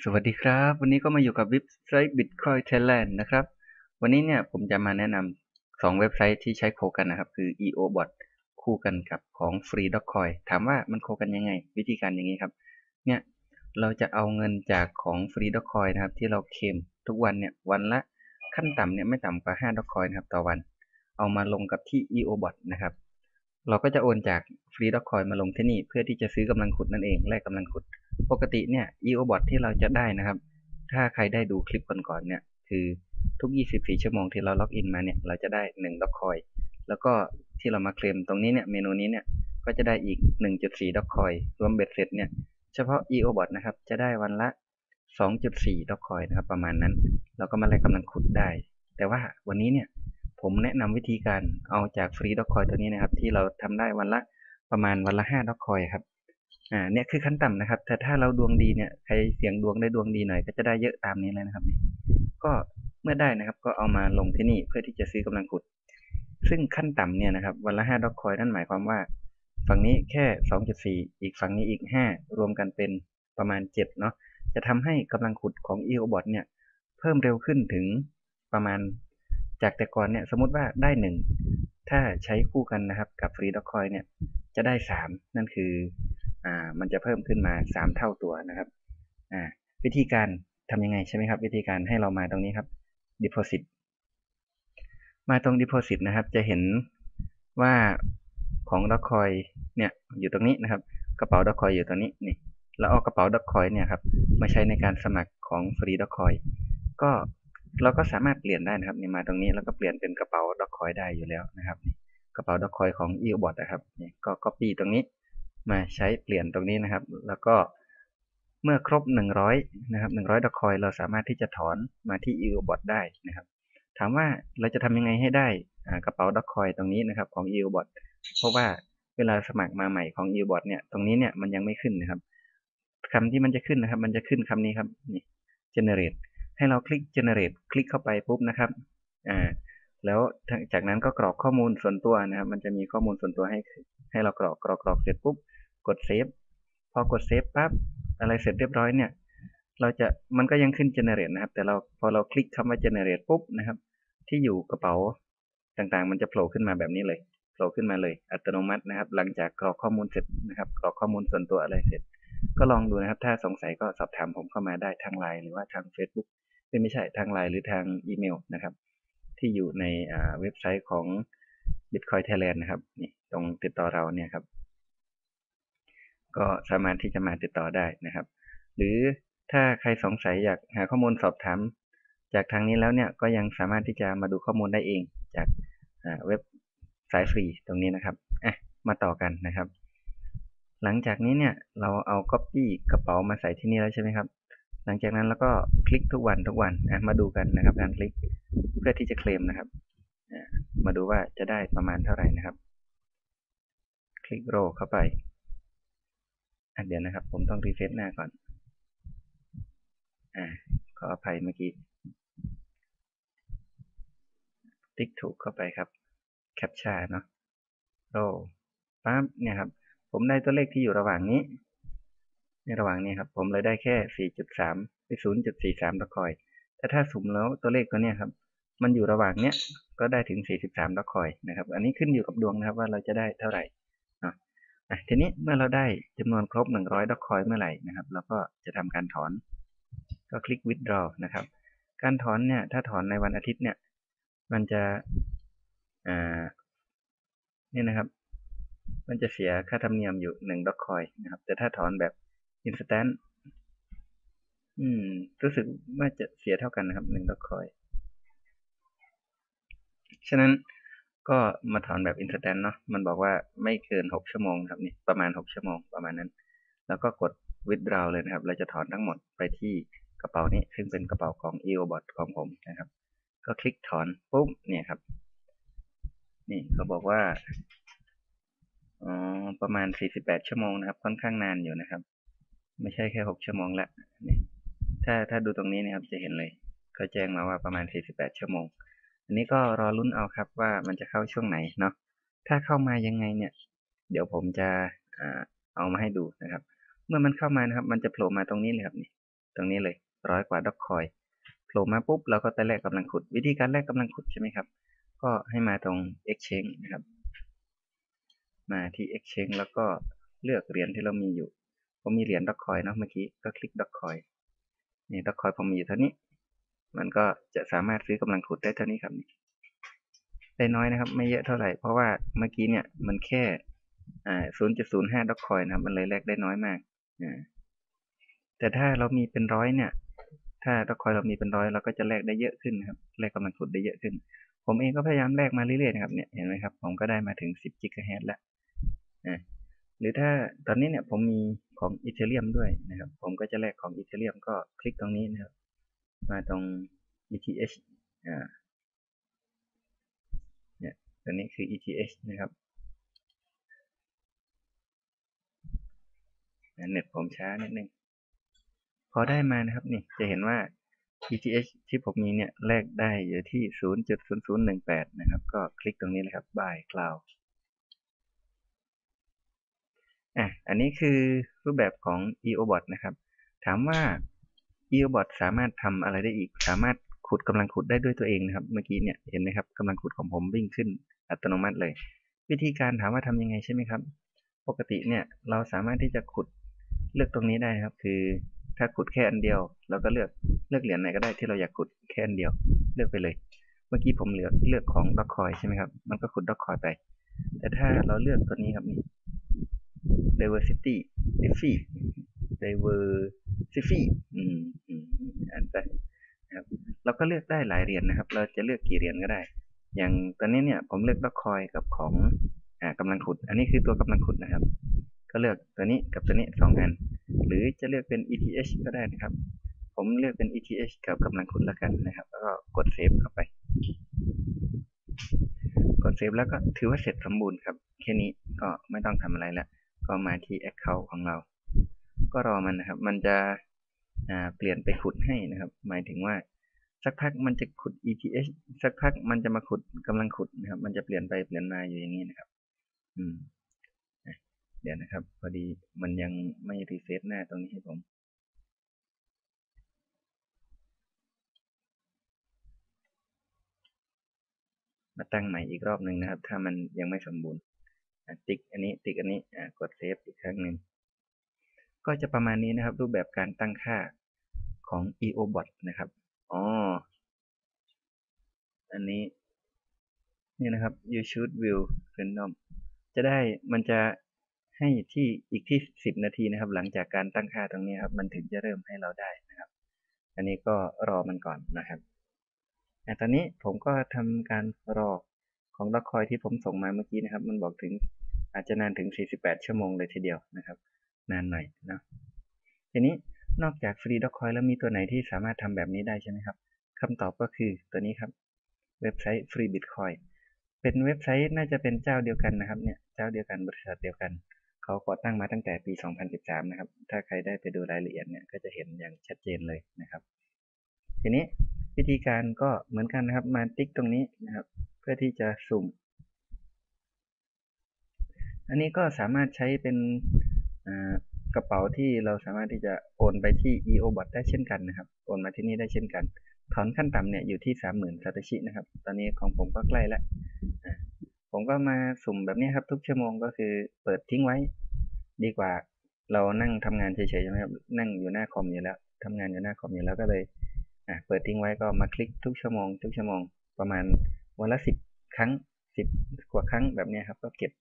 สวัสดีครับ วันนี้ก็มาอยู่กับเว็บไซต์ Bitcoin Thailand นะครับ วันนี้เนี่ยผมจะมาแนะนำ2เว็บไซต์ที่ใช้โคกันนะครับ คือ EOBot คู่กันกับของ Free d o g c o i n ถามว่ามันโคกันยังไง วิธีการอย่างนี้ครับ เนี่ยเราจะเอาเงินจากของ Free d o g c o i n นะครับ ที่เราเคมทุกวันเนี่ยวันละขั้นต่ำเนี่ยไม่ต่ำกว่า5 d o g c o i n นะครับต่อวัน เอามาลงกับที่ EOBot นะครับ เราก็จะโอนจาก Free d o g c o i n มาลงที่นี่เพื่อที่จะซื้อกำลังขุดนั่นเองแลกกำลังขุด ปกติเนี่ย EOBot ที่เราจะได้นะครับ ถ้าใครได้ดูคลิปก่อนๆเนี่ย คือทุก 24 ชั่วโมงที่เราล็อกอินมาเนี่ย เราจะได้1 Dogecoin แล้วก็ที่เรามาเคลมตรงนี้เนี่ย เมนูนี้เนี่ย ก็จะได้อีก 1.4 Dogecoin รวมเบ็ดเสร็จเนี่ย เฉพาะ EOBot นะครับ จะได้วันละ 2.4 Dogecoin นะครับ ประมาณนั้น เราก็มาแลกกำลังขุดได้ แต่ว่าวันนี้เนี่ย ผมแนะนำวิธีการเอาจากฟรีด็อกคอยตัวนี้นะครับ ที่เราทำได้วันละประมาณวันละ5ด็อกคอยครับ อ่าเนี่ยคือขั้นต่ำนะครับ แต่ถ้าเราดวงดีเนี่ยใครเสียงดวงได้ดวงดีหน่อย ก็จะได้เยอะตามนี้เลยนะครับ ก็เมื่อได้นะครับ ก็เอามาลงที่นี่เพื่อที่จะซื้อกำลังขุด ซึ่งขั้นต่ำเนี่ยนะครับวันละ5ด็อกคอยนั่นหมายความว่า ฝั่งนี้แค่2.4อีกฝั่งนี้อีก5รวมกันเป็นประมาณ7เนาะจะทำให้กำลังขุดของ EOBot เนี่ยเพิ่มเร็วขึ้นถึงประมาณจากแต่ก่อนเนี่ยสมมติว่าได้หนึ่งถ้าใช้คู่กันนะครับกับฟรีด็อกคอยเนี่ยจะได้สามนั่นคือ อ่ามันจะเพิ่มขึ้นมาสามเท่าตัวนะครับอ่าวิธีการทำยังไงใช่ไหมครับ วิธีการให้เรามาตรงนี้ครับ deposit มาตรง deposit นะครับ จะเห็นว่าของด็อกคอยเนี่ยอยู่ตรงนี้นะครับ กระเป๋าด็อกคอยอยู่ตรงนี้นี่เราเอากระเป๋าด็อกคอยเนี่ยครับมาใช้ในการสมัครของฟรีด็อกคอยก็เราก็สามารถเปลี่ยนได้นะครับนี่มาตรงนี้แล้วก็เปลี่ยนเป็นกระเป๋าด็อกคอยได้อยู่แล้วนะครับ กระเป๋าด็อกคอยของ e o b o t นะครับนี่ก็ copy ตรงนี้ มาใช้เปลี่ยนตรงนี้นะครับ แล้วก็เมื่อครบ 100 นะครับ 100ดอกคอยเราสามารถที่จะถอนมาที่ e o b o t ได้นะครับ ถามว่าเราจะทำยังไงให้ได้กระเป๋าดอกคอยตรงนี้นะครับของ e o b o t เพราะว่าเวลาสมัครมาใหม่ของ e o b o t เนี่ยตรงนี้เนี่ยมันยังไม่ขึ้นนะครับคำที่มันจะขึ้นนะครับ มันจะขึ้นคำนี้ครับนี่ generate ให้เราคลิก generate คลิกเข้าไปปุ๊บนะครับอ่าแล้วจากนั้นก็กรอกข้อมูลส่วนตัวนะครับ มันจะมีข้อมูลส่วนตัวให้ให้เรากรอกกรอกกรอกเสร็จปุ๊บ กดเซฟพอกดเซฟปั๊บอะไรเสร็จเรียบร้อยเนี่ย เราจะมันก็ยังขึ้น generate นะครับ แต่เราพอเราคลิกคำว่า generate ปุ๊บนะครับ ที่อยู่กระเป๋าต่างๆ มันจะโผล่ขึ้นมาแบบนี้เลยโผล่ขึ้นมาเลยอัตโนมัตินะครับ หลังจากกรอกข้อมูลเสร็จนะครับ กรอกข้อมูลส่วนตัวอะไรเสร็จ ก็ลองดูนะครับ ถ้าสงสัยก็สอบถามผมเข้ามาได้ทางไลน์หรือว่าทาง Facebook ไม่ใช่ทางไลน์หรือทางอีเมลนะครับ ที่อยู่ในเว็บไซต์ของ Bitcoin Thailand นะครับนี่ตรงติดต่อเราเนี่ยครับ ก็สามารถที่จะมาติดต่อได้นะครับ หรือถ้าใครสงสัยอยากหาข้อมูลสอบถาม จากทางนี้แล้วเนี่ยก็ยังสามารถที่จะมาดูข้อมูลได้เองจากเว็บสายฟรีตรงนี้นะครับอะมาต่อกันนะครับ หลังจากนี้เนี่ยเราเอา Copy กระเป๋ามาใส่ที่นี่แล้วใช่ไหมครับ หลังจากนั้นแล้วก็คลิกทุกวันทุกวันมาดูกันนะครับการคลิกเพื่อที่จะเคลมนะครับมาดูว่าจะได้ประมาณเท่าไหร่นะครับ คลิกโรเข้าไป เดี๋ยวนะครับ ผมต้องรีเฟซหน้าก่อน อ่าขออภัยเมื่อกี้ ติ๊กถูกเข้าไปครับ แคปชั่นเนาะโรปั๊บเนี่ยครับ ผมได้ตัวเลขที่อยู่ระหว่างนี้ ในระหว่างนี้ครับ ผมเลยได้แค่ 4.3ไป0.43ดอคอย แต่ถ้าสุ่มแล้วตัวเลขตัวนี้ครับ มันอยู่ระหว่างเนี้ย ก็ได้ถึง 43ดอคอยนะครับ อันนี้ขึ้นอยู่กับดวงนะครับว่าเราจะได้เท่าไหร่ ทีนี้เมื่อเราได้จำนวนครบ 100ดอกคอยเมื่อไหร่นะครับ เราก็จะทำการถอน ก็คลิก withdraw นะครับ การถอนเนี่ยถ้าถอนในวันอาทิตย์เนี่ย มันจะอ่านี่นะครับ มันจะเสียค่าธรรมเนียมอยู่1ดอกคอยนะครับ แต่ถ้าถอนแบบ instant อืม รู้สึกว่าจะเสียเท่ากันนะครับหนึ่งดอกคอยฉะนั้น ก็มาถอนแบบ instant เนาะมันบอกว่าไม่เกินหกชั่วโมงครับนี่ประมาณหกชั่วโมงประมาณนั้น แล้วก็กด withdraw เลยนะครับ เราจะถอนทั้งหมดไปที่กระเป๋านี้ ซึ่งเป็นกระเป๋าของ EOBot ของผมนะครับ ก็คลิกถอนปุ๊บเนี่ยครับ นี่เขาบอกว่าอ๋อประมาณ 48 ชั่วโมงนะครับ ค่อนข้างนานอยู่นะครับ ไม่ใช่แค่หกชั่วโมงละนี่ถ้าถ้าดูตรงนี้นะครับจะเห็นเลยเขาแจ้งมาว่าประมาณ 48 ชั่วโมง อันนี้ก็รอลุ้นเอาครับว่ามันจะเข้าช่วงไหนเนาะถ้าเข้ามายังไงเนี่ย เดี๋ยวผมจะเอามาให้ดูนะครับ เมื่อมันเข้ามานะครับ มันจะโผล่มาตรงนี้เลยครับนี่ตรงนี้เลยร้อยกว่าด็อกคอยโผล่มาปุ๊บเราก็ไปแลกกำลังขุด วิธีการแลกกำลังขุดใช่ไหมครับ ก็ให้มาตรง exchange นะครับ มาที่ exchange แล้วก็เลือกเหรียญที่เรามีอยู่ผมมีเหรียญด็อกคอยเนาะเมื่อกี้ก็คลิกด็อกคอยนี่ด็อกคอยผมมีอยู่เท่านี้ มันก็จะสามารถซื้อกำลังขุดได้เท่านี้ครับได้น้อยนะครับ ไม่เยอะเท่าไหร่เพราะว่าเมื่อกี้เนี่ยมันแค่0.05ด็อกคอยนะครับ มันเลยแลกได้น้อยมากแต่ถ้าเรามีเป็นร้อยเนี่ย ถ้าด็อกคอยเรามีเป็นร้อยเราก็จะแลกได้เยอะขึ้นครับแลกกำลังขุดได้เยอะขึ้น ผมเองก็พยายามแลกมาเรื่อยๆนะครับเนี่ยเห็นไหมครับ ผมก็ได้มาถึง10กิกะเฮตแล้วหรือถ้าตอนนี้เนี่ยผมมีของอีเทเรียมด้วยนะครับ ผมก็จะแลกของอีเทเรียมก็คลิกตรงนี้นะครับ มาตรง ETH อ่าเนี่ยตัวนี้คือ ETH นะครับเน็ตผมช้านิดนึง พอได้มานะครับนี่จะเห็นว่า ETH ที่ผมมีเนี่ยแลกได้อยู่ที่ 0.0018 นะครับ ก็คลิกตรงนี้เลยครับ Buy Cloud อะ อันนี้คือรูปแบบของ EOBot นะครับ ถามว่า EOBot สามารถทำอะไรได้อีก สามารถขุดกำลังขุดได้ด้วยตัวเองนะครับ เมื่อกี้เนี่ยเห็นไหมครับกำลังขุดของผมวิ่งขึ้นอัตโนมัติเลย วิธีการถามว่าทำยังไงใช่ไหมครับ ปกติเนี่ยเราสามารถที่จะขุดเลือกตรงนี้ได้ครับ คือถ้าขุดแค่อันเดียวเราก็เลือกเลือกเหรียญไหนก็ได้ที่เราอยากขุดแค่อันเดียวเลือกไปเลย เมื่อกี้ผมเลือกเลือกของด็อกคอยใช่ไหมครับมันก็ขุดด็อกคอยไป แต่ถ้าเราเลือกตัวนี้ครับนี่ diversity diffy diversity อืมอืมอันไปนะครับ เราก็เลือกได้หลายเหรียญนะครับ เราจะเลือกกี่เหรียญก็ได้ อย่างตอนนี้เนี่ยผมเลือกด็อกคอยกับของอ่ากำลังขุด อันนี้คือตัวกำลังขุดนะครับ ก็เลือกตัวนี้กับตัวนี้สองอัน หรือจะเลือกเป็น ETH ก็ได้นะครับ ผมเลือกเป็น ETH กับกำลังขุดแล้วกันนะครับ แล้วก็กดเซฟเข้าไป กดเซฟแล้วก็ถือว่าเสร็จสมบูรณ์ครับ แค่นี้ก็ไม่ต้องทำอะไรแล้ว ก็มาที่ Account ของเรา ก็รอมันนะครับ มันจะเปลี่ยนไปขุดให้นะครับ หมายถึงว่า สักพักมันจะขุด ETH สักพักมันจะมาขุดกำลังขุดนะครับ มันจะเปลี่ยนไปเปลี่ยนมาอยู่อย่างนี้นะครับ อืมเดี๋ยวนะครับ พอดีมันยังไม่รีเซ็ตหน้าตรงนี้ให้ผม มาตั้งใหม่อีกรอบหนึ่งนะครับ ถ้ามันยังไม่สมบูรณ์ติ๊กอันนี้ติ๊กอันนี้กดเซฟอีกครั้งหนึ่งก็จะประมาณนี้นะครับ รูปแบบการตั้งค่าของ EOBot นะครับ อ๋อ อันนี้ นี่นะครับ you should view random จะได้มันจะให้ที่อีกที่ 10 นาทีนะครับ หลังจากการตั้งค่าตรงนี้ครับ มันถึงจะเริ่มให้เราได้นะครับ อันนี้ก็รอมันก่อนนะครับแต่ตอนนี้ผมก็ทำการรอของด็อกคอยที่ผมส่งมาเมื่อกี้นะครับ มันบอกถึงอาจจะนานถึง 48 ชั่วโมงเลยทีเดียวนะครับ นานหน่อยนะทีนี้ นอกจากฟรีด็อกคอยแล้วมีตัวไหนที่สามารถทำแบบนี้ได้ใช่ไหมครับคำตอบก็คือตัวนี้ครับ เว็บไซต์ฟรีบิตคอยเป็นเว็บไซต์น่าจะเป็นเจ้าเดียวกันนะครับเนี่ยเจ้าเดียวกันบริษัทเดียวกัน เขาก่อตั้งมาตั้งแต่ปี 2013 นะครับ ถ้าใครได้ไปดูรายละเอียดเนี่ยก็จะเห็นอย่างชัดเจนเลยนะครับ ทีนี้วิธีการก็เหมือนกันนะครับมาติ๊กตรงนี้นะครับ เพื่อที่จะสุ่ม อันนี้ก็สามารถใช้เป็น กระเป๋าที่เราสามารถที่จะโอนไปที่ EOBot ได้เช่นกันนะครับ โอนมาที่นี่ได้เช่นกัน ถอนขั้นต่ำเนี่ยอยู่ที่ 30,000ซาโตชินะครับ ตอนนี้ของผมก็ใกล้แล้ว ผมก็มาสุ่มแบบนี้ครับ ทุกชั่วโมงก็คือเปิดทิ้งไว้ ดีกว่าเรานั่งทำงานเฉยๆใช่ไหมครับ นั่งอยู่หน้าคอมอยู่แล้วทำงานอยู่หน้าคอมอยู่แล้วก็เลยเปิดทิ้งไว้ก็มาคลิกทุกชั่วโมง ทุกชั่วโมงประมาณวันละสิบครั้งสิบกว่าครั้งแบบนี้ครับ ก็เก็บ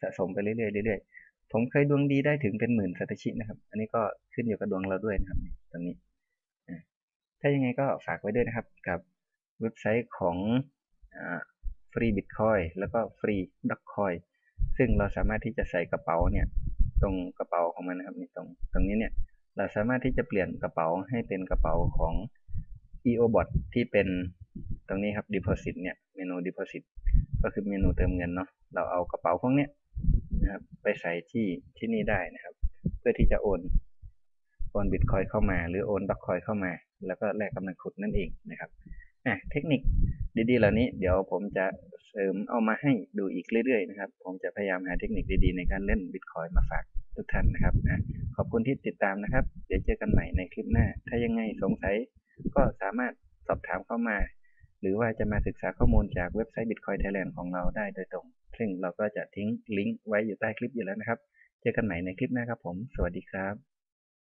สะสมไปเรื่อยๆเรื่อยๆ ผมเคยดวงดีได้ถึงเป็นหมื่นสัตชินะครับ อันนี้ก็ขึ้นอยู่กับดวงเราด้วยนะครับตรงนี้ ถ้ายังไงก็ฝากไว้ด้วยนะครับ กับเว็บไซต์ของฟรีบิตคอยแล้วก็ฟรีด็อกคอยซึ่งเราสามารถที่จะใส่กระเป๋าเนี่ย ตรงกระเป๋าของมันนะครับนี่ตรงตรงนี้เนี่ย เราสามารถที่จะเปลี่ยนกระเป๋าให้เป็นกระเป๋าของ EOBot ที่เป็นตรงนี้ครับ deposit เนี่ย เมนู deposit ก็คือเมนูเติมเงินเนาะ เราเอากระเป๋าพวกเนี้ย นะครับ ไปใส่ที่ที่นี่ได้นะครับ เพื่อที่จะโอนโอนบิตคอยเข้ามา หรือโอนด็อกคอยเข้ามา แล้วก็แลกกำลังขุดนั่นเองนะครับอะเทคนิคดีๆ เหล่านี้เดี๋ยวผมจะเสริมเอามาให้ดูอีกเรื่อยๆนะครับ ผมจะพยายามหาเทคนิคดีๆ ในการเล่น Bitcoin มาฝากทุกท่านนะครับนะขอบคุณที่ติดตามนะครับ เดี๋ยวเจอกันใหม่ในคลิปหน้า ถ้ายังไงสงสัยก็สามารถสอบถามเข้ามา หรือว่าจะมาศึกษาข้อมูลจากเว็บไซต์ Bitcoin Thailand ของเราได้โดยตรง ซึ่งเราก็จะทิ้งลิงก์ไว้อยู่ใต้คลิปอยู่แล้วนะครับ เจอกันใหม่ในคลิปหน้าครับผม สวัสดีครับ